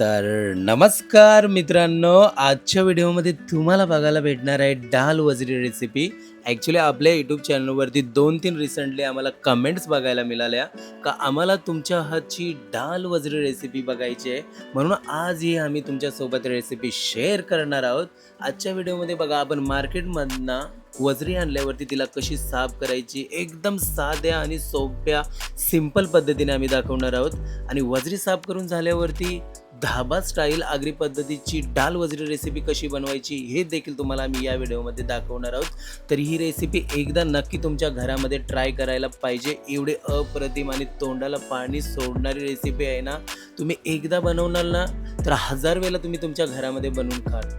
तर नमस्कार मित्रांनो आजच्या व्हिडिओमध्ये तुम्हाला बघायला भेटणार आहे डाल वजरी रेसिपी ॲक्च्युली आपल्या यूट्यूब चॅनलवरती दोन तीन रिसेंटली आम्हाला कमेंट्स बघायला मिळाल्या का आम्हाला तुमच्या हातची डाल वजरी रेसिपी बघायची आहे. म्हणून आज ही आम्ही तुमच्यासोबत रेसिपी शेअर करणार आहोत. आजच्या व्हिडिओमध्ये बघा आपण मार्केटमधनं वजरी आणल्यावरती तिला कशी साफ करायची एकदम साध्या आणि सोप्या सिंपल पद्धतीने आम्ही दाखवणार आहोत. आणि वजरी साफ करून झाल्यावरती धाबा स्टाईल आगरी पद्धतीची डाल वजरी रेसिपी कशी बनवायची हे देखील तुम्हाला आम्ही या व्हिडिओमध्ये दाखवणार आहोत. तर ही रेसिपी एकदा नक्की तुमच्या घरामध्ये ट्राय करायला पाहिजे. एवढे अप्रतिम आणि तोंडाला पाणी सोडणारी रेसिपी आहे ना तुम्ही एकदा बनवणार ना तर हजार वेळेला तुम्ही तुमच्या घरामध्ये बनवून खाल.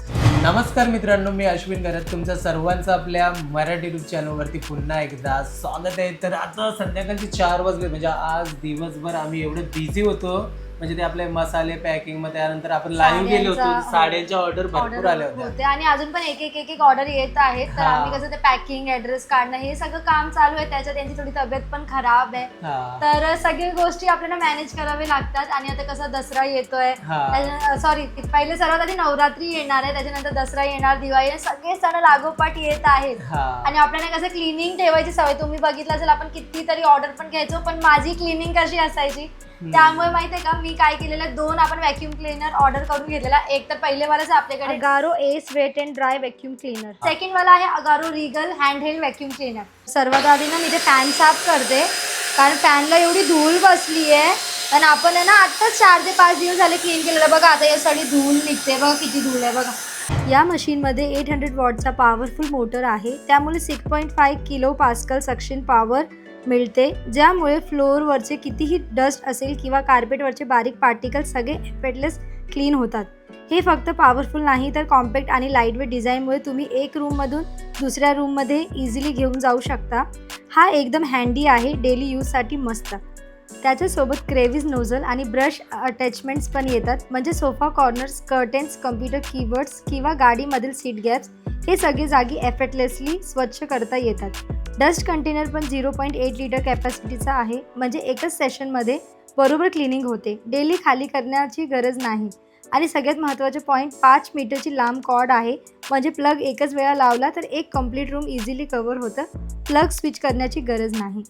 नमस्कार मित्रांनो मी अश्विन घरात तुमचं सर्वांचं आपल्या मराठी यूट्यूब चॅनलवरती पुन्हा एकदा स्वागत आहे. तर आता संध्याकाळचे चार वाजले म्हणजे आज दिवसभर आम्ही एवढं बिझी होतो. म्हणजे ते आपले मसाले पॅकिंग मग त्यानंतर आपण लाईव्ह गेलो होतो साड्यांचा, साड्यांच्या ऑर्डर भरपूर ऑर्डर आल्या होत्या. होते आणि अजून पण एक एक एक एक ऑर्डर येत आहेत. तर हा. आम्ही कसं ते पॅकिंग ऍड्रेस काढणं हे सगळं काम चालू आहे. त्याच्यात त्यांची थोडी तब्येत पण खराब आहे. हा. तर सगळ्या गोष्टी आपल्याला मॅनेज करावे लागतात. आणि आता कसं दसरा येतोय. हा. सॉरी पहिले सर्वात आधी नवरात्री येणार आहे. त्याच्यानंतर दसरा येणार दिवाळी सगळे सण लागोपाठ येत आहेत. हा. आणि आपल्याला कसं क्लिनिंग ठेवायची सवय. तुम्ही बघितलं असेल आपण कितीतरी ऑर्डर पण घ्यायचो पण माझी क्लिनिंग कशी असायची? त्यामुळे माहितीये का मी काय केलेलं दोन आपण व्हॅक्यूम क्लीनर ऑर्डर करून घेतलेला. एक तर पहिले वालाच आपल्याकडे. Agaro Ace wet and dry vacuum cleaner second वाला आहे Agaro Regal hand held vacuum cleaner सर्वात आधी ना मी ते फॅन साफ करते. कारण फॅनला एवढी धूळ बसली आहे आणि आपण आहे ना आत्ताच चार ते पाच दिवस झाले क्लीन केलेलं. बघा आता या सगळी धूळ निघते. बघा किती धूळ आहे बघा. या मशीनमध्ये एट हंड्रेड वॉटचा पॉवरफुल मोटर आहे. त्यामुळे six point five kilo pascal suction power मिळते ज्यामुळे फ्लोअरवरचे कितीही डस्ट असेल किंवा कार्पेटवरचे बारीक पार्टिकल सगळे एफेटलेस क्लीन होतात. हे फक्त पॉवरफुल नाही तर कॉम्पॅक्ट आणि लाईटवेट डिझाईनमुळे तुम्ही एक रूममधून दुसऱ्या रूममध्ये इझिली घेऊन जाऊ शकता. हा एकदम हँडी आहे डेली यूजसाठी मस्त. त्याच्यासोबत क्रेविज नोझल आणि ब्रश अटॅचमेंट्स पण येतात म्हणजे sofa corners curtains computer keyboards किंवा गाडीमधील सीट गॅप्स हे सगळे जागी एफेटलेसली स्वच्छ करता येतात. डस्ट कंटेनर पण झिरो पॉईंट एट लिटर कॅपॅसिटीचा आहे. म्हणजे एकच सेशनमध्ये बरोबर क्लिनिंग होते. डेली खाली करण्याची गरज नाही. आणि सगळ्यात महत्त्वाचे पॉईंट पाच मीटरची लांब कॉड आहे. म्हणजे प्लग एकच वेळा लावला तर एक कंप्लीट रूम इझिली कवर होतं. प्लग स्विच करण्याची गरज नाही.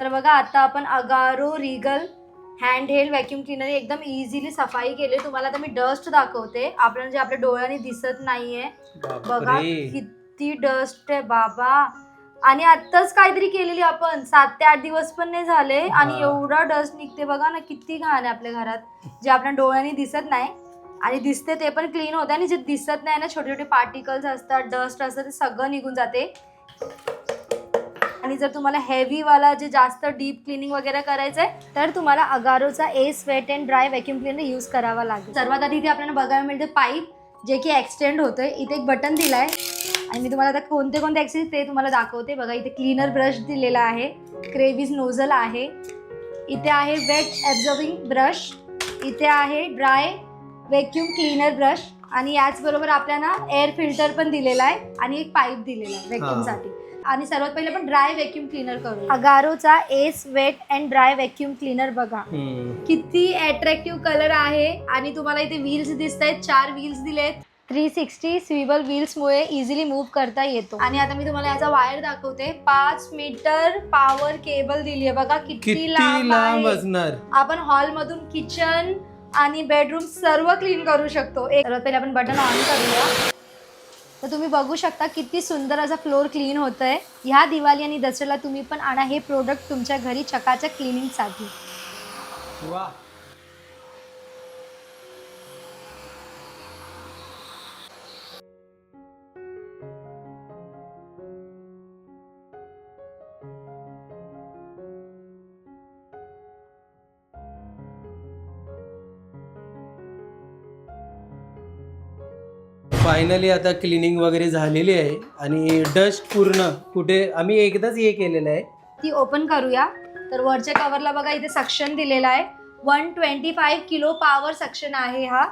तर बघा आता आपण Agaro Regal hand held vacuum cleaner एकदम इझिली सफाई केली. तुम्हाला आता मी डस्ट दाखवते. आपल्याला जे आपल्या डोळ्याने दिसत नाहीये. बघा. किती डस्ट आहे बाबा. आणि आत्ताच काहीतरी केलेली आपण. सात ते आठ दिवस पण नाही झाले. आणि. एवढा डस्ट निघते बघा ना किती घाण आहे आपल्या घरात. जे आपल्या डोळ्याने दिसत नाही. आणि दिसते ते पण क्लीन होते. आणि जे दिसत नाही ना छोटे छोटे पार्टिकल्स असतात डस्ट असतं ते सगळं निघून जाते. आणि जर तुम्हाला हेवी वाला जे जास्त डीप क्लिनिंग वगैरे करायचंय तर तुम्हाला अगारोचा Ace wet and dry vacuum cleaner use करावा लागेल. सर्वात आधी इथे आपल्याला बघायला मिळते पाईप जे की एक्सटेंड होतोय. इथे एक बटन दिलाय. आणि मी तुम्हाला आता कोणते कोणते एक्सचेंज ते तुम्हाला दाखवते. बघा इथे क्लीनर ब्रश दिलेला आहे. क्रेविज नोझल आहे. इथे आहे वेट ॲब्झॉर्बिंग ब्रश इथे आहे ड्राय व्हॅक्यूम क्लीनर ब्रश आणि याचबरोबर आपल्याला एअर फिल्टर पण दिलेला आहे. आणि एक पाईप दिलेला आहे व्हॅक्यूमसाठी आणि सर्वात पहिले आपण ड्राय व्हॅक्यूम क्लीनर करू अगारोचा Ace wet and dry vacuum cleaner बघा. किती अट्रॅक्टिव्ह कलर आहे आणि तुम्हाला इथे व्हील्स दिसत आहेत चार व्हील्स दिलेत. थ्री सिक्स्टी स्विबल व्हील्समुळे इझिली मूव्ह करता येतो. आणि आता मी तुम्हाला याचा वायर दाखवते. पाच मीटर पॉवर केबल दिली आहे. बघा किती लांब असणार. आपण हॉलमधून किचन आणि बेडरूम सर्व क्लीन करू शकतो. एक सर्वात पहिले आपण बटन ऑन करूया. तर तुम्ही बघू शकता किती सुंदर असा फ्लोअर क्लीन होत आहे ह्या दिवाळी आणि दसऱ्याला तुम्ही पण आणा हे प्रोडक्ट तुमच्या घरी चकाचक क्लिनिंगसाठी वा फायनली आता क्लिनिंग वगैरे झालेली आहे आणि डस्ट पूर्ण कुठे आम्ही एकदाच हे केलेलं आहे. ती ओपन करूया. तर वरच्या कव्हरला बघा इथे सक्शन दिलेला आहे. One twenty five kilo power suction आहे हा.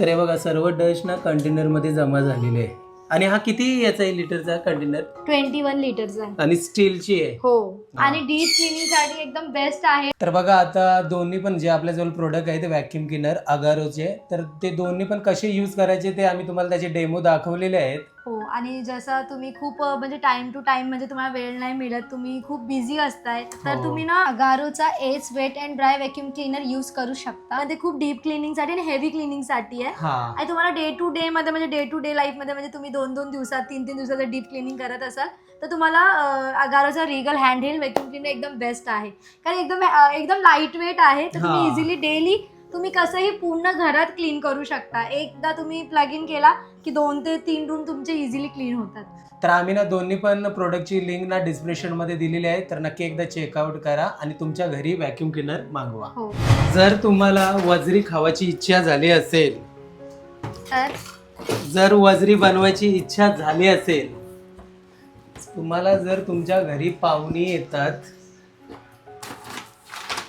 तर हे बघा सर्व डस्ट ना कंटेनरमध्ये जमा झालेले आहे. आणि हा किती याचा आहे लिटरचा कंटेनर ट्वेंटी वन लिटरचा आहे. आणि स्टीलची आहे. हो हा. आणि डीप क्लिनिंगसाठी एकदम बेस्ट आहे. तर बघा आता दोन्ही पण जे आपल्याजवळ प्रोडक्ट आहे ते व्हॅक्युम क्लिनर अगारोचे तर ते दोन्ही पण कसे यूज करायचे ते आम्ही तुम्हाला त्याचे डेमो दाखवलेले आहेत. हो आणि जसं तुम्ही खूप म्हणजे टाइम टू टाइम म्हणजे तुम्हाला वेळ नाही मिळत तुम्ही खूप बिझी असताय तर हो. तुम्ही ना अगारोचा Ace wet and dry vacuum cleaner use करू शकता. ते खूप डीप क्लिनिंगसाठी आणि हेवी क्लिनिंगसाठी आहे. आणि तुम्हाला डे टू डे मध्ये म्हणजे डे टू डे लाईफमध्ये म्हणजे तुम्ही दोन दोन दिवसात तीन तीन दिवसाचं डीप क्लिनिंग करत असाल तर तुम्हाला अगारोचा Regal hand held vacuum cleaner एकदम बेस्ट आहे. कारण एकदम एकदम लाइट वेट आहे तर तुम्ही. इझिली डेली तुम्ही कसंही पूर्ण घरात क्लीन करू शकता. एकदा तुम्ही प्लग इन केला की दोन ते तीन रूम तुमचे इझिली क्लीन होतात. तर आम्ही ना दोन्ही पण प्रोडक्टची लिंक ना डिस्क्रिप्शनमध्ये दिलेली आहे. तर नक्की एकदा चेकआउट करा आणि तुमच्या घरी व्हॅक्युम क्लिनर मागवा. हो. जर तुम्हाला वजरी खावायची इच्छा झाली असेल तर? जर वजरी बनवायची इच्छा झाली असेल तुम्हाला जर तुमच्या घरी पाहुणी येतात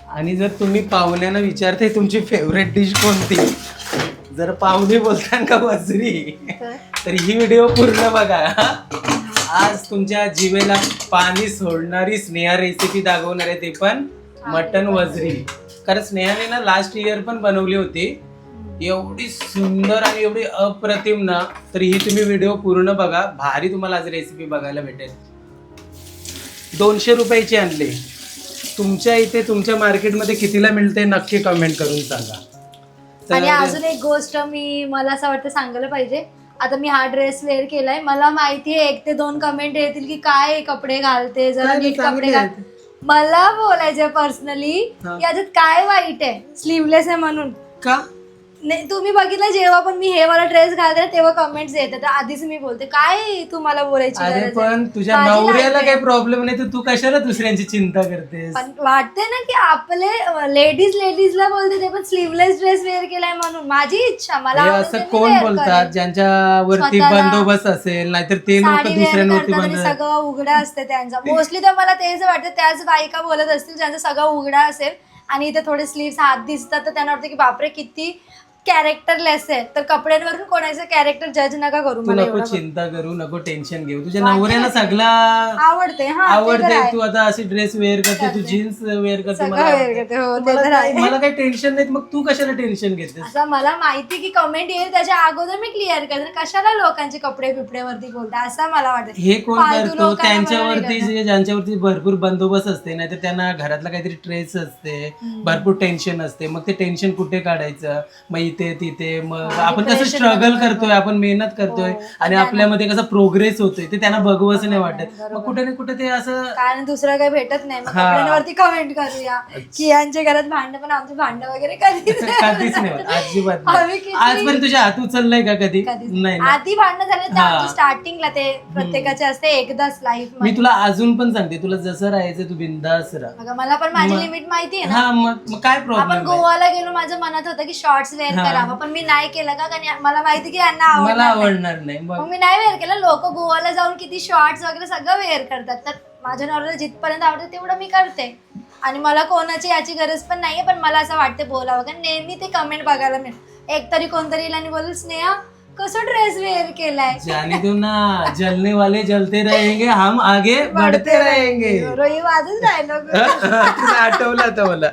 आणि जर तुम्ही पाहुण्यांना विचारते तुमची फेवरेट डिश कोणती? जर पाहुणे बोलतात का वजरी? तर तर ही व्हिडिओ पूर्ण बघा. आज तुमच्या जिवेला पाणी सोडणारी स्नेहा रेसिपी दाखवणार आहे ते पण मटन वजरी. कारण स्नेहाने ना लास्ट इयर पण बनवली होती. एवढी सुंदर आणि एवढी अप्रतिम ना तर ही तुम्ही व्हिडिओ पूर्ण बघा. भारी तुम्हाला आज रेसिपी बघायला भेटेल. दोनशे रुपयाची आणली. तुमच्या इथे तुमच्या मार्केटमध्ये कितीला मिळते नक्की कमेंट करून सांगा. आणि अजून एक गोष्ट मी मला असं वाटतं सांगायला पाहिजे. आता मी हा ड्रेस वेअर केलाय. मला माहिती आहे एक ते दोन कमेंट येतील की काय कपडे घालते जरा नीट कपडे घाल. आहेत. मला बोलायचंय पर्सनली. याच्यात काय वाईट आहे? स्लीवलेस आहे म्हणून. का? नाही तुम्ही बघितलं जेव्हा पण मी हे वाला ड्रेस घालते तेव्हा कमेंट्स येतात आधीच मी बोलते काय तुम्हाला बोलायची अरे गरज आहे? पण तुझ्या माझी नवऱ्याला life आहे. काही प्रॉब्लेम नाही तर तू कशाला दुसऱ्यांची चिंता करतेस पण वाटते ना की आपले लेडीज लेडीजला बोलते ते पण स्लीवलेस ड्रेस वेअर केलाय म्हणून माझी इच्छा मला हे आवडते असं मी कोण wear बोलतात करेन. ज्यांच्यावरती स्वतःला बंदोबस्त असेल नाहीतर ते लोक साडी वेअर दुसऱ्यांवरती करतात आणि बंद सगळं उघडा असते त्यांचा मोस्टली तर मला तेच वाटतं त्याच बायका बोलत असतील ज्यांचा सगळं उघडा असेल आणि इथे थोडे स्लीव्स हात दिसतात तर त्यांना वाटतं की बापरे किती कॅरेक्टरलेस आहे तर कपड्यांवरून कोणाचं कॅरेक्टर जज नका करू तू मला नको एवढं बघ. चिंता करू नको टेन्शन घेऊ तुझ्या नवऱ्याला. सगळा आवडते हा ते तर आवडते आहे. तू आता अशी ड्रेस वेअर करते तू. जीन्स वेअर करते सगळं मला wear आवडते. करते, हो, ते मला तर काय- आहे. मला काही टेन्शन नाही मग तू कशाला टेन्शन घेतेस असं मला माहिती की कमेंट येईल त्याच्या अगोदर मी क्लिअर करते कशाला लोकांचे कपडे बिपड्यावरती बोलता असं मला वाटतं हे कोण फालतू करतो लोकांना त्यांच्यावरती बरं नाही जे ज्यांच्यावरती भरपूर बंदोबस्त असते नाहीतर त्यांना घरातला काहीतरी ट्रेस असते हम्म. भरपूर टेन्शन असते मग ते टेन्शन कुठे काढायचं मग इथे तिथे मग आपण कसं depression स्ट्रगलमध्ये करतोय आपण मेहनत करतोय हो, आणि त्यांना- आपल्यामध्ये कसा प्रोग्रेस होतोय ते त्यांना बघवंच नाही वाटत. बरोबर. मग कुठे ना कुठे ते असं कारण दुसरं काही भेटत नाही. मग हा. कपड्यांवरती कमेंट करूया. की यांच्या घरात भांडण पण आमचे भांडण वगैरे कधीच कधीच नाही होत, अजिबात नाही. आम्ही किती- आजपर्यंत तुझ्या हात उचललाय का कधी? कधीच नाही. ना. आधी भांडणं झाले तर हा. स्टार्टिंगला ते प्रत्येकाचे असते एकदाच लाईफ मी तुला अजून पण सांगते तुला जसं राहायचं तू बिंदास राहा. मला पण माझी मग- लिमिट माहिती आहे ना? हा मग मग काय आपण प्रॉब्लेम गोवाला गेलो माझ्या मनात होतं की शॉर्ट्स वेअर हा. करावं पण मी नाही केलं का? कारण मला माहिती की यांना मला आवडणार नाही. आवडणार नाही. मग मग मी नाही वेअर केलं. लोक गोवाला जाऊन किती शॉर्ट्स वगैरे सगळं वेअर करतात. तर माझ्या नवऱ्याला जिथपर्यंत आवडतं तेवढं मी करते. आणि मला कोणाची याची गरज पण नाहीये पण मला असं वाटते बोलावं. कारण नेहमी ते कमेंट बघायला मिळेल एक तरी कोणतरी येईल आणि बोलेल स्नेहा कसं ड्रेस वेअर केलाय? जाने दो ना जलने वाले जलते रहेंगे हम आगे बढ़ते रहेंगे. रोही माझच डायलॉग तुला आठवलं आता मला.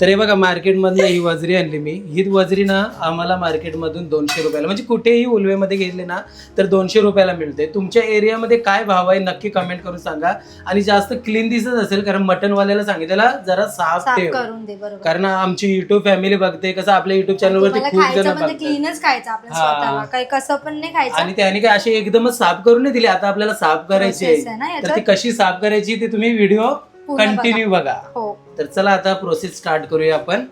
तर हे बघा मार्केटमधनं ही वजरी आणली मी. ही वजरी ना आम्हाला मार्केटमधून दोनशे रुपयाला म्हणजे कुठेही उलवेमध्ये घेतली ना तर दोनशे रुपयाला मिळते. तुमच्या एरियामध्ये काय भाव आहे नक्की कमेंट करून सांगा. आणि जास्त क्लीन दिसत असेल कारण मटनवाल्याला सांगितलेला जरा साफ ठेव. करून दे बरोबर. कारण आमची युट्यूब फॅमिली बघते कसं आपल्या युट्यूब चॅनलवरती तुम्हाला खूप खायचं जण म्हणजे बघतात. क्लीनच खायचं आपल्या हा. स्वतःला. काही कसं पण नाही खायचं. आणि त्याने काय असे एकदमच साफ करून नाही दिले आता आपल्याला साफ करायची Process आहे ना आहे. तर याच्यात? ती कशी साफ करायची ते तुम्ही व्हिडिओ पूर्ण कंटिन्यू बघा. हो. तर चला आता प्रोसेस स्टार्ट करूया आपण.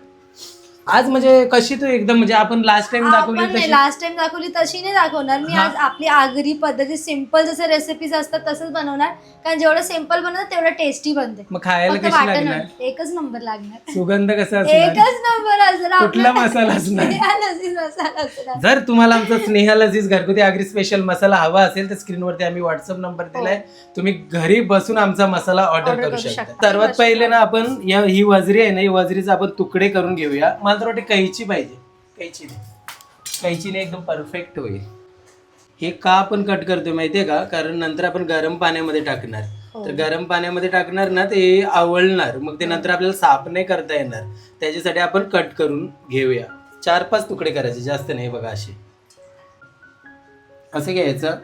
आज म्हणजे कशी तू एकदम म्हणजे आपण लास्ट टाइम दाखवली आपण तशी? लास्ट टाइम दाखवली तशी नाही दाखवणार. मी हा. आज आपली आगरी पद्धती सिंपल जसे रेसिपीज असतात तसंच बनवणार. कारण जेवढं सिंपल बनवतं तेवढं टेस्टी बनते. मग खायला फक्त कशी वाटण लागणार? एकच नंबर लागणार. सुगंध कसा असणार? एकच नंबर असणार. कुठला मसाला असणार? मसाला असणार. जर तुम्हाला आमचा स्नेहा लजीज घरगुती आगरी स्पेशल मसाला हवा असेल तर स्क्रीनवरती आम्ही व्हॉट्सअप नंबर दिलाय. तुम्ही घरी बसून आमचा मसाला ऑर्डर करू शकता. शकता. सर्वात पहिले ना आपण या ही वजरी आहे ना ही वजरीचा आपण तुकडे करून घेऊया. मला तर वाटते कैची पाहिजे. कैची कैचीने एकदम परफेक्ट होईल. हे का आपण कट करतोय माहितीये का? कारण नंतर आपण गरम पाण्यामध्ये टाकणार. हो. तर गरम पाण्यामध्ये टाकणार ना ते आवळणार. मग ते नंतर आपल्याला साफ नाही करता येणार. त्याच्यासाठी आपण कट करून घेऊया. चार पाच तुकडे करायचे जास्त नाही बघा असे. असं घ्यायचं.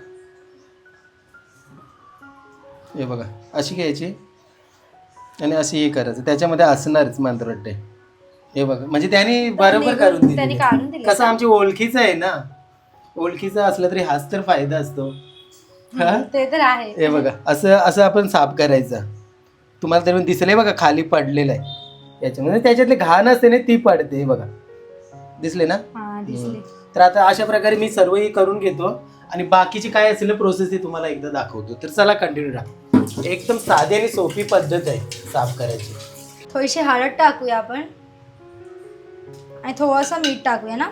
हे बघा अशी घ्यायची. आणि अशी हे करायचं. त्याच्यामध्ये असणारच मला वाटते हे बघा म्हणजे त्याने बरोबर करून त्यांनी दिली काढून दिले कसं आमची ओळखीचं आहे ना ओळखीचं असलं तरी हाच तर फायदा असतो. हा? ते तर आहे. हे बघा असं असं आपण साफ करायचं. तुम्हाला तरी दिसलंय बघा खाली पडलेलं आहे. याच्यामध्ये त्याच्यातले घाण असते ना ती पडते हे बघा. दिसले ना? हा दिसले. तर आता अशा प्रकारे मी सर्व हे करून घेतो. आणि बाकीची काय असेल प्रोसेस ती तुम्हाला एकदा दाखवतो. तर चला कंटिन्यू राहा. एकदम साधी आणि सोपी पद्धत आहे साफ करायची. थोडीशी हळद टाकूया आपण. आणि थोडंसं मीठ टाकूया ना?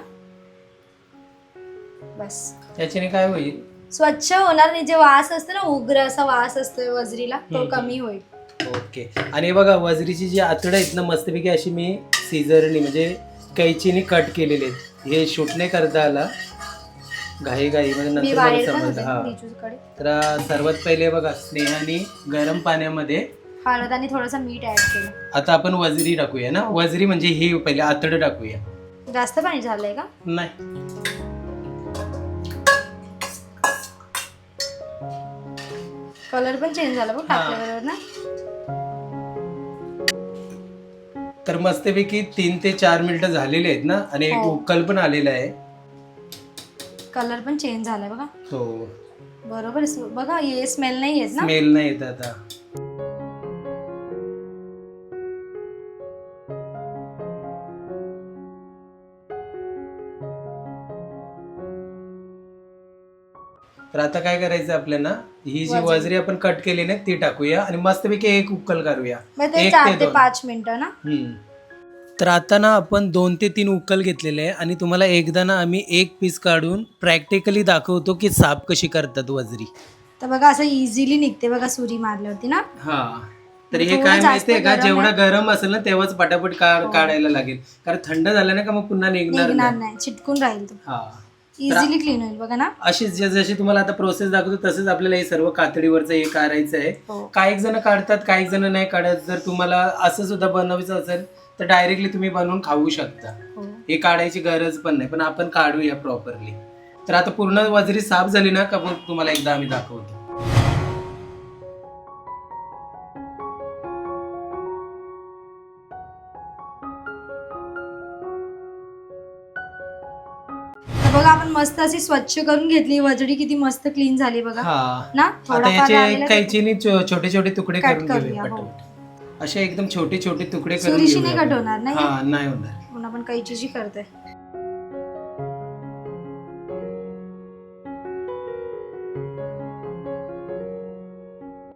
बस. याच्याने काय होईल? स्वच्छ होणार नाही. जे वास असतो ना उग्र असा वास असतो वजरीला तो हम्म. कमी होईल. ओके. आणि बघा वजरीची जी आतडं आहेत ना मस्तपैकी अशी मी सीझरनी म्हणजे कैचीने कट केलेले आहेत. हे शूट नाही करता आला. घाई घाई म्हणजे मी नंतर बाहेर मला पण समजलं. होते हा. तर सर्वात पहिले बघा स्नेहाने गरम पाण्यामध्ये हळद आणि थोडंसं मीठ ऍड केलं. आता आपण वजरी टाकूया ना? वजरी म्हणजे हे पहिले आतडं टाकूया. जास्त पाणी झालंय का? नाही. कलर पण चेंज झाला बघ हा. टाकल्याबरोबर ना? तर मस्तपैकी तीन ते चार मिनिटं झालेले आहेत ना? आणि एक हो. उकल पण आलेला आहे. कलर पण चेंज झालाय बघा. तो बरोबर आहे. बघा हे स्मेल नाही येत ना? स्मेल नाही येत आता. आता काय करायचं आपल्याला? ही जी वजरी. आपण कट केली ना ती टाकूया आणि मस्तपैकी एक उकल करूया. मग ते एक चार ते दोन. पाच मिनिटं ना? हम्म. तर आता ना आपण दोन ते तीन उकल घेतलेले आहे आणि तुम्हाला एकदा ना आम्ही एक पीस काढून प्रॅक्टिकली दाखवतो की साफ कशी करतात वजरी. तर बघा असं इझिली निघते बघा सुरी मारल्यावरती ना? हा. तर हे थोडं काय जास्त माहितीये का? गरम जेवढा आहे. गरम असेल ना तेव्हाच पटापट हो. काढायला लागेल. कारण थंड झालं ना का मग पुन्हा निघणार निघणार नाही. नाही. चिटकून राहील तो. हा. इझिली क्लीन होईल बघा ना. अशीच जे- जशी तुम्हाला आता प्रोसेस दाखवतो तसंच आपल्याला हे सर्व कातडीवरचं हे काढायचं आहे. हो. काही जण काढतात काही जण नाही काढत. जर तुम्हाला असं सुद्धा बनवायचं असेल तर डायरेक्टली तुम्ही बनवून खाऊ शकता. हो. हे काढायची गरज पण नाही पण आपण काढूया प्रॉपरली तर आता पूर्ण वजरी साफ झाली ना का तुम्हाला एकदा आम्ही दाखवतो. मस्त अशी स्वच्छ करून घेतली. वजडी किती मस्त क्लीन झाली बघा. हा. ना? आता थोडाफार याचे राहिलेला कैचीने छो- छोटे छोटे तुकडे करून घेऊया करूया, हो. पटपट असे एकदम छोटे छोटे तुकडे करून सुरीशी घेऊया नाही कट. होणार नाही हा नाही होणार. म्हणून आपण कैचीची करतोय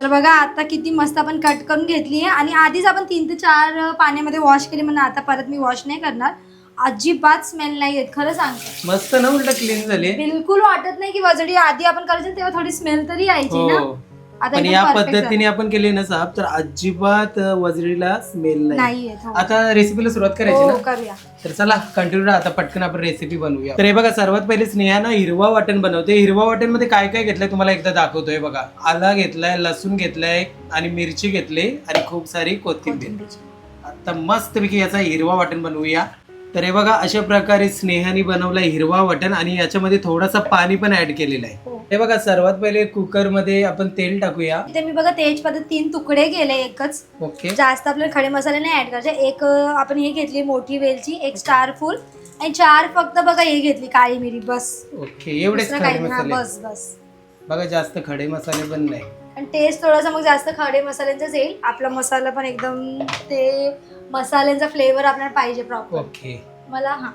तर बघा आता किती मस्त आपण कट करून घेतली आहे आणि आधीच आपण तीन ते चार पाण्यामध्ये वॉश केली म्हणून आता परत मी वॉश नाही करणार. अजिबात स्मेल नाही येत खरं सांगते. मस्त ना उलट क्लीन झाली. बिलकुल वाटत नाही की वजडी आधी आपण करायची तेव्हा थोडी स्मेल तरी यायची ना. हो. आता पण एकदम या perfect पद्धतीने आपण केली ना साफ तर अजिबात अ, वजरीला स्मेल झालं. नाही. नाही येत हो. आता रेसिपीला सुरुवात करायची हो ना? करूया. तर चला कंटिन्यू आता पटकन आपण रेसिपी बनवूया. तर हे बघा सर्वात पहिले स्नेहा ना हिरवा वाटण बनवते. हिरवा वाटणमध्ये काय काय घेतलंय तुम्हाला एकदा दाखवतोय बघा. आला घेतलाय लसूण घेतलाय आणि मिरची घेतली आणि खूप सारी कोथिंबीर. आता मस्तपैकी याचा हिरवा वाटण बनवूया. तर हे बघा अशा प्रकारे स्नेहाने बनवलाय हिरवा वाटण आणि याच्यामध्ये थोडासा पाणी पण ऍड केलेलं आहे. हो. हे बघा सर्वात पहिले कुकरमध्ये आपण तेल टाकूया. इथे मी बघा तेजपत्ता तीन तुकडे केले एकच. ओके. जास्त आपल्याला खडे मसाले नाही ऍड करायचे. एक अं, आपण हे घेतली मोठी वेलची एक स्टार फुल आणि चार फक्त बघा हे घेतली काळी मिरी बस. ओके एवढेच दुसरं खडे काही. हा, मसाले. बस बस. बघा जास्त खडे मसाले पण नाही. आणि टेस्ट थोडासा मग जास्त खडे मसाल्यांचाच येईल. आपला मसाला पण एकदम ते मसाल्यांचा फ्लेवर आपल्याला पाहिजे प्रॉपर ओके मला हा.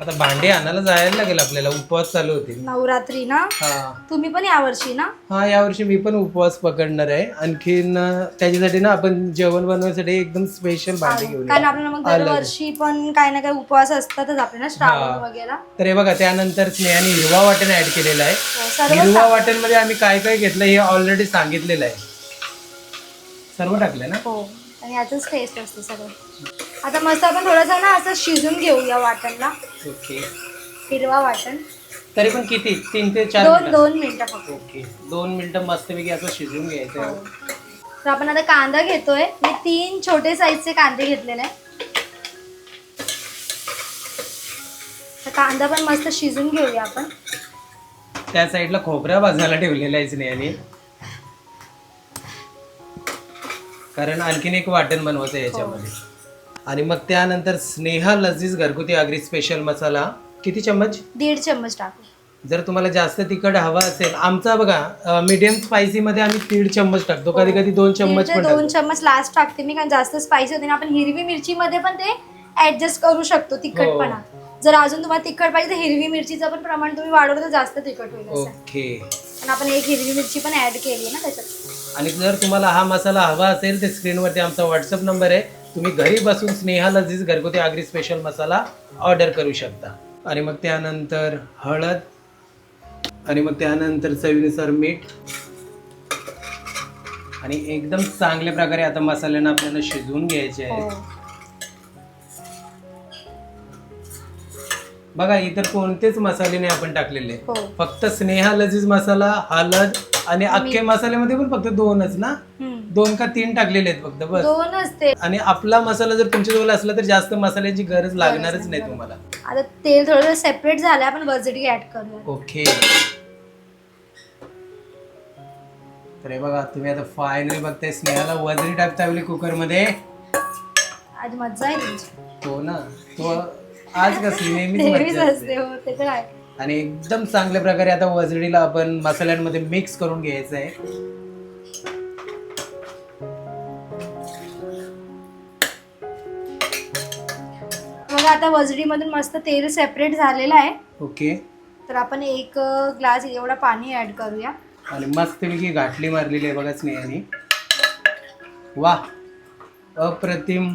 आता भांडे आणायला जायला लागेल आपल्याला उपवास चालू होतील. नवरात्री ना? हा. तुम्ही पण यावर्षी ना? हा यावर्षी मी पण उपवास पकडणार आहे. आणखीन अं, त्याच्यासाठी ना आपण जेवण बनवण्यासाठी एकदम स्पेशल भांडे घेऊन कारण आपल्याला मग. दरवर्षी पण काही ना काही उपवास असतातच आपल्याला श्रावण हा. वगैरे. तर हे बघा त्यानंतर स्नेहाने हिरवा वाटण ऍड केलेला आहे. सर्व हिरवा वाटणमध्ये आम्ही काय काय घेतलं हे ऑलरेडी सांगितलेलं आहे. सर्व टाकलंय ना? हो. आणि याचंच टेस्ट असते सगळं. आता मस्त आपण थोडंसं ना असं शिजून घेऊया वाटणला. ओके. हिरवा वाटण. तरी पण किती? तीन ते चार दोन मिनिटं? दोन मिनिटं फक्त. ओके. दोन मिनिटं मस्तपैकी असं शिजवून घ्यायचं. हो. आहे. तर आपण आता कांदा घेतोय. मी तीन छोटे साईजचे कांदे घेतलेले. तर कांदा पण मस्त शिजून घेऊया आपण. त्या साईडला खोबरा भाजायला ठेवलेला आहे स्नेहाने. कारण आणखीन एक वाटण बनवायचं आहे याच्यामध्ये. आणि मग त्यानंतर स्नेहा लजीज घरगुती आगरी स्पेशल मसाला. किती चम्मच? दीड चम्मच टाकू. जर तुम्हाला जास्त तिखट हवा असेल आमचा बघा मीडियम स्पायसी मध्ये आम्ही दीड चम्मच टाकतो. कधी कधी दोन चम्मच पण दोन टाकतो. चम्मच लास्ट टाकते मी कारण जास्त स्पायसी होते ना आपण हिरवी मिरची मध्ये पण ते ऍडजस्ट करू शकतो तिखटपणा. हो. जर अजून तुम्हाला तिखट पाहिजे तर हिरवी मिरचीचं पण प्रमाण तुम्ही वाढवलं तर जास्त तिखट होईल असं. ओके. पण आपण एक हिरवी मिरची पण ऍड केली ना त्याच्यात. आणि जर तुम्हाला हा मसाला हवा असेल तर स्क्रीनवरती आमचा व्हॉट्सअप नंबर आहे. तुम्ही घरी बसून स्नेहा लजीज घरगुती आगरी स्पेशल मसाला ऑर्डर करू शकता. आणि मग त्यानंतर हळद. आणि मग त्यानंतर चवीनुसार मीठ. आणि एकदम चांगल्या प्रकारे आता मसाल्यांना आपल्याला शिजवून घ्यायचे हो. आहे बघा इतर कोणतेच मसाले नाही आपण टाकलेले. हो. फक्त स्नेहा लजीज मसाला हळद आणि अख्खे मसाल्यामध्ये पण फक्त दोनच ना. दोन का तीन टाकलेले आहेत फक्त बस. दोनच ते. आणि आपला मसाला जर तुमच्याजवळ असला तर जास्त मसाल्याची गरज लागणारच नाही. तुम्हाला. आता तेल थोडं सेपरेट झालं आपण वजडी ऍड करूया. ओके. तर हे बघा तुम्ही आता फायनली बघताय स्नेहाला वजरी टाकता वेळी कुकरमध्ये आज मज्जा आहे तुमची. हो ना? तो आज कसली? नेहमीच नेहमीच मज्जा असते. असते. हो ते तर आहे. आणि एकदम चांगल्या प्रकारे आता वजडीला आपण मसाल्यांमध्ये मिक्स करून घ्यायचं आहे मग आता वजडीमधून मस्त तेल सेपरेट झालेलं आहे. ओके. तर आपण एक ग्लास एवढा पाणी ऍड करूया. आणि मस्तपैकी गाठली मारलेली आहे बघा स्नेहाने. वा अप्रतिम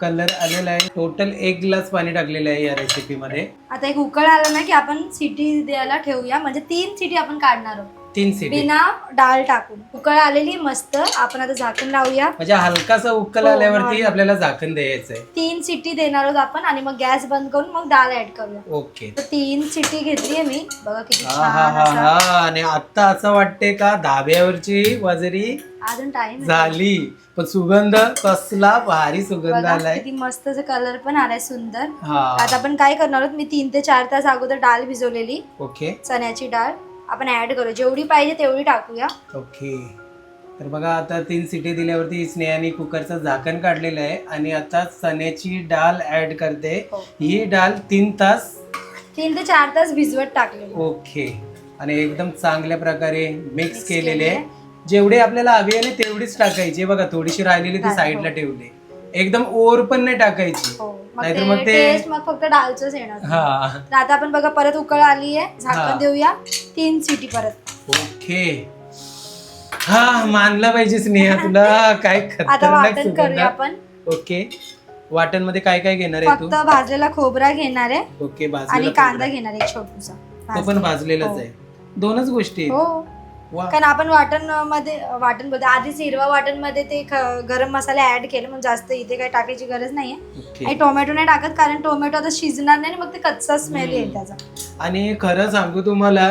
कलर आलेला आहे. टोटल एक ग्लास पाणी टाकलेलं आहे या रेसिपीमध्ये आता एक उकळ आला ना की आपण सिटी द्यायला ठेवूया. म्हणजे तीन सिटी आपण काढणार आहोत. तीन सिटी. बिना डाळ टाकून. उकळ आलेली मस्त. आपण आता झाकण लावूया. म्हणजे हलकासा उकल हो, आल्यावरती हा. आपल्याला झाकण द्यायचं आहे तीन सिटी देणार आहोत आपण आणि मग गॅस बंद करून मग डाळ ऍड करूया. ओके. तर तीन सिटी घेतलीये मी. बघा किती हा हा छान हा असा. हा. आणि आता असं वाटते का धाब्यावरची वजरी अजून टाइम झाली. पण सुगंध कसला भारी सुगंध बघा आलाय. किती मस्त कलर पण आलाय सुंदर. हा. आता आपण काय करणार आहोत? मी तीन ते चार तास अगोदर डाळ भिजवलेली. ओके. चण्याची डाळ. आपण ऍड करू. जेवढी पाहिजे तेवढी टाकूया. ओके. तर बघा आता तीन सिटी दिल्यावरती स्नेहाने कुकरचं झाकण काढलेलं आहे आणि आता चण्याची डाळ ऍड करते. हो. ही डाळ तीन तास तीन ते चार तास भिजवत टाकलेली. ओके. आणि एकदम चांगल्या प्रकारे मिक्स केलेले. जेवढे आपल्याला हवी आहे ना तेवढीच टाकायची. बघा थोडीशी राहिलेली ती साईडला हो. ठेवली. एकदम ओर पण नाही टाकायची. हो. मग नाहीतर ते मग ते- टेस्ट मग फक्त डाळच येणार. हा. तर आता आपण बघा परत उकळ आली आहे हा. झाकण देऊया. तीन सिटी परत. ओके. हा मानला पाहिजे स्नेहा तुला. काय आता खतरनाक वाटण सुगंध. करूया आपण. ओके. वाटणमध्ये काय काय घेणार आहे फक्त तू भाजलेला खोबरा घेणार आहे. ओके आणि कांदा खोबरा. घेणार आहे छोटूसा. तो पण भाजलेलाच हो. आहे. दोनच गोष्टी आहेत. हो. वा. कारण आपण वाटणमध्ये वाटणमध्ये आधीच हिरवा वाटणमध्ये ते ख- गरम मसाले ऍड केले म्हणजे जास्त इथे काही टाकायची गरज नाहीये. ओके. आणि टोमॅटो नाही टाकत कारण टोमॅटो आता शिजणार नाही आणि मग ते कच्चा स्मेल येईल हम्म. त्याचा. आणि खरं सांगू तुम्हाला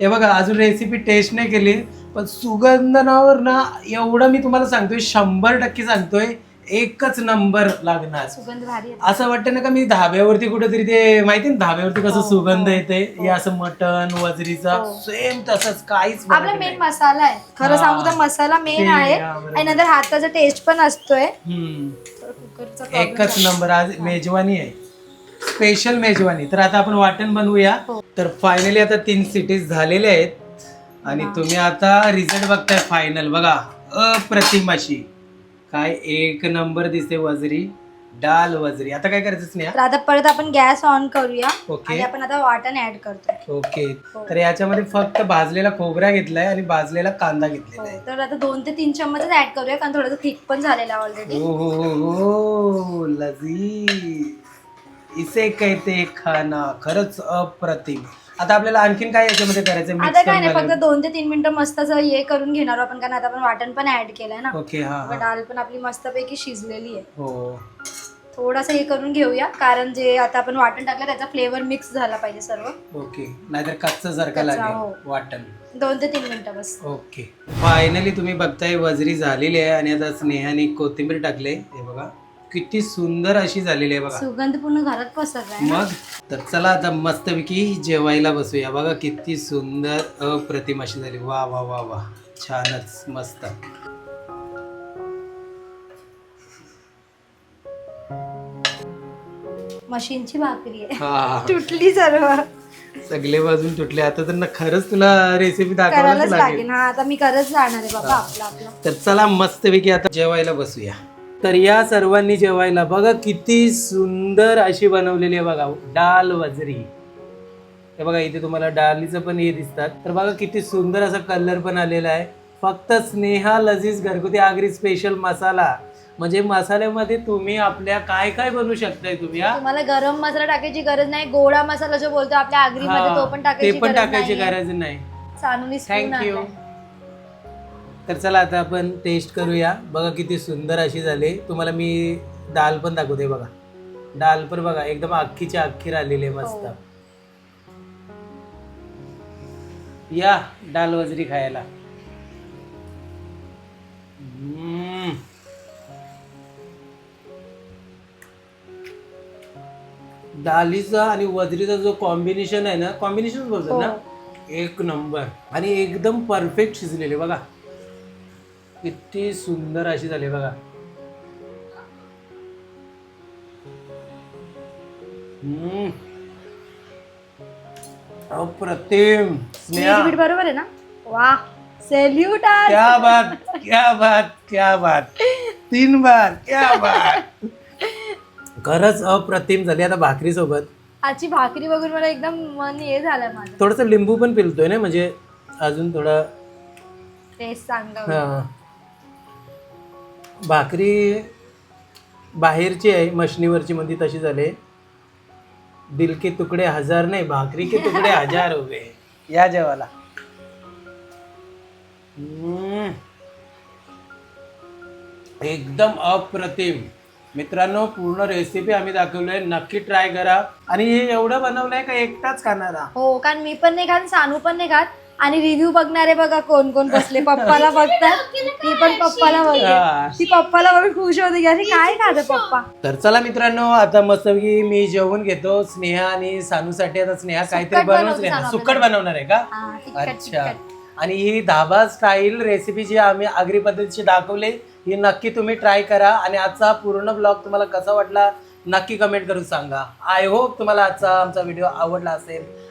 हे बघा अजून रेसिपी टेस्ट नाही केली पण सुगंधनावर ना एवढं मी तुम्हाला सांगतोय शंभर टक्के सांगतोय एकच नंबर लागणार सुगंध भारी येतो. असं वाटतं ना का मी धाब्यावरती कुठेतरी ते माहिती ना धाब्यावरती कसं हो, सुगंध हो, येते हो. हे असं मटन वजरीचा हो. सेम तसंच काहीच फरक आपला नाही. मेन मसाला आहे खरं हा. सांगू तर मसाला मेन ते, आहे हा, बरोबर. आणि नंतर हाताचा टेस्ट पण असतोय हम्म. तर कुकरचा problem एकच झाला. नंबर आज मेजवानी आहे स्पेशल मेजवानी तर आता आपण वाटण बनवूया हो. तर फायनली आता तीन सिटीज झालेल्या आहेत आणि. तुम्ही आता रिझल्ट बघताय फायनल बघा अप्रतिम अशी काय एक नंबर दिसते वजरी डाल वजरी. आता काय करायचं स्नेहा? तर आता परत आपण गॅस ऑन करूया ओके. आणि आपण आता वाटण ऍड करतो ओके. हो. तर याच्यामध्ये फक्त भाजलेला खोबरा घेतलाय आणि भाजलेला कांदा घेतलेला हो, आहे तर आता दोन ते तीन चम्मचच ऍड करूया कारण थोडंसं थिक पण झालेलं ऑलरेडी ओ हो हो हो लजीज. इसे कहते खाना खरंच अप्रतिम. आता आपल्याला आणखीन काय याच्यामध्ये करायचं आता काय नाही फक्त दोन ते तीन मिनिटं मस्त असं हे करून घेणार आपण कारण आता आपण वाटण पण ऍड केलंय ना. ओके हा मग हा डाळ पण आपली मस्तपैकी शिजलेली आहे. हो. थोडंसं हे करून घेऊया. कारण जे आता आपण वाटण टाकलं त्याचा फ्लेवर मिक्स झाला पाहिजे सर्व. ओके नाहीतर कच्चा सारखा कच्चा, लागेल हो. वाटण. दोन ते तीन मिनिटं बस. ओके फायनली तुम्ही बघताय वजरी झालेली आहे आणि आता स्नेहाने कोथिंबीर टाकले हे बघा. किती सुंदर अशी झालेली आहे बघा. सुगंध पूर्ण घरात पसरलाय मग तर चला आता मस्तपैकी जेवायला बसूया. बघा किती सुंदर अप्रतिम अशी झाली. वा वा वा वा. छानच मस्त. मशीनची भाकरी आहे. हा. तुटली सर्व. सगळे बाजून तुटले. आता तर ना खरंच तुला रेसिपी दाखवायलाच करायलाच लागेल. लागेल. हा आता मी करत जाणार आहे बाबा आपलं आपलं. तर चला मस्तपैकी आता जेवायला बसूया. तर या सर्वांनी जेवायला बघा किती सुंदर अशी बनवलेली आहे बघा डाल वजरी हे बघा इथे तुम्हाला डालीचं पण हे दिसतात तर बघा किती सुंदर असा कलर पण आलेला आहे फक्त स्नेहा लजीज घरगुती आगरी स्पेशल मसाला म्हणजे मसाल्यामध्ये तुम्ही आपल्या काय काय बनवू शकताय तुम्ही हा? तुम्हाला गरम मसाला टाकायची गरज नाही गोडा मसाला जो बोलतो आपल्या तो पण हा, ते टाकायची पण गरज टाकायची. गरज नाही spoon थँक्यू. तर चला आता आपण टेस्ट करूया. बघा किती सुंदर अशी झाली. तुम्हाला मी डाल पण दाखवते बघा. डाल पण बघा एकदम अख्खीच्या अख्खी राहिलेली आहे मस्त. हो. या डाल वजरी खायला. डालीचा आणि वजरीचा जो कॉम्बिनेशन आहे ना कॉम्बिनेशन बोलतात हो. ना एक नंबर आणि एकदम परफेक्ट शिजलेले बघा. किती सुंदर अशी झाली बघा. हम्म. अप्रतिम स्नेहा. मीठ बरोबर आहे ना? वा सेल्यूट क्या बात क्या बात क्या बात. तीन बार क्या बात. खरंच अप्रतिम झाली आता भाकरी सोबत. आजची भाकरी बघून मला एकदम मन हे झालं माझं. थोडस लिंबू पण पिलतोय ना? म्हणजे अजून थोडा टेस्ट चांगला हा. भाकरी बाहेरची आहे मशनीवरची मध्ये तशी झाले दिल के तुकडे हजार नाही भाकरी के तुकडे हजार हो गए. या जेवाला हम्म. एकदम अप्रतिम. मित्रांनो पूर्ण रेसिपी आम्ही दाखवलोय. नक्की ट्राय करा. आणि हे एवढं बनवलंय का एकटाच खाणारा? हो कारण मी पण नाही खात सानू पण नाही खात. आणि रिव्ह्यू बघणारे बघा कोण कोण बसले. पप्पाला बघतात. ती पण पप्पाला हा. बघते. ती पप्पाला बघून खुश होते की अरे काय खात पप्पा? तर चला मित्रांनो आता मस्तपैकी मी जेवण घेतो स्नेहा आणि सानूसाठी. आता स्नेहा काहीतरी सुक्कट बनवून बनवते सानू सुक्कट बनवणार आहे का? हा, तिखट, अच्छा. तिखट. आणि ही धाबा स्टाईल रेसिपी जी आम्ही आगरी पद्धतीची दाखवली ही नक्की तुम्ही ट्राय करा. आणि आजचा पूर्ण ब्लॉग तुम्हाला कसा वाटला नक्की कमेंट करून सांगा. आय होप तुम्हाला आजचा आमचा व्हिडिओ आवडला असेल.